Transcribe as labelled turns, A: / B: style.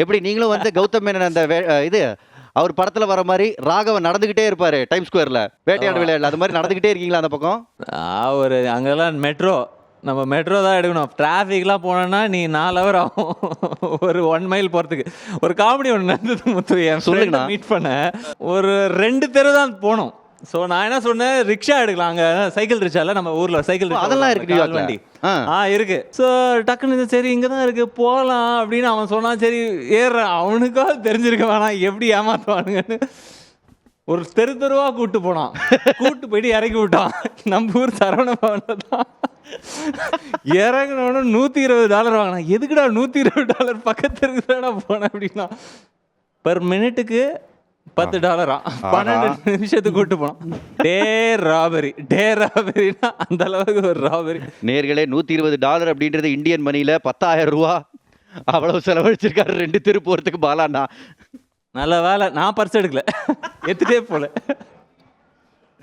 A: எப்படி நீங்களும் வந்து கௌதம் மேனன் அந்த இது அவர் படத்துல வர மாதிரி ராகவன் நடந்துகிட்டே இருப்பாரு டைம் ஸ்கொயர்ல வேட்டையாடு விளையாடல அது மாதிரி நடந்துகிட்டே இருக்கீங்களா அந்த பக்கம்?
B: ஒரு அங்கெல்லாம் மெட்ரோ நம்ம மெட்ரோ தான் எடுக்கணும். டிராஃபிக்லாம் போனோன்னா நீ நாலு ஹவர் ஆகும். ஒரு ஒன் மைல் போகிறதுக்கு ஒரு காமெடி ஒன்று நடந்தது முத்து. என்
A: சொல்லுங்கண்ணா.
B: மீட் பண்ணேன். ஒரு ரெண்டு தெரு தான் போனோம். ஸோ நான் என்ன சொன்னேன்? ரிக்ஷா எடுக்கலாம். அங்கே சைக்கிள் ரிக்ஷால நம்ம ஊரில் சைக்கிள்
A: அதெல்லாம் இருக்கு.
B: வண்டி.
A: ஆ.
B: இருக்கு. ஸோ டக்குன்னு சரி இங்கே தான் இருக்கு போகலாம் அப்படின்னு அவன் சொன்னான். சரி ஏறுறேன் அவனுக்கா தெரிஞ்சிருக்க வேணாம். எப்படி ஏமாத்துவானுங்கன்னு. ஒரு தெரு தெருவா கூட்டு போனான். கூட்டு போயிட்டு இறக்கி விட்டான். நம்ம ஊர் சரவண பவன்ல தான். இறங்கினோட நூற்றி இருபது டாலர் வாங்கினான். எதுக்குடா நூற்றி இருபது டாலர்? பக்கத்து இருக்குதாடா போனேன் அப்படின்னா. பர் மினிட்டுக்கு பத்து டாலரா பன்னெண்டு நிமிஷத்துக்கு கூட்டு போனான் டே ராபரி டே ராபரினா அந்த அளவுக்கு ஒரு ராபரி
A: நேர்களே நூத்தி இருபது டாலர் அப்படின்றது இந்தியன் மணியில பத்தாயிரம் ரூபா. அவ்வளவு செலவழிச்சிருக்காரு ரெண்டு தெரு போறதுக்கு பாலாண்ணா.
B: நல்ல வேலை. நான் பர்ஸ் எடுக்கல. எடுத்துட்டே போல.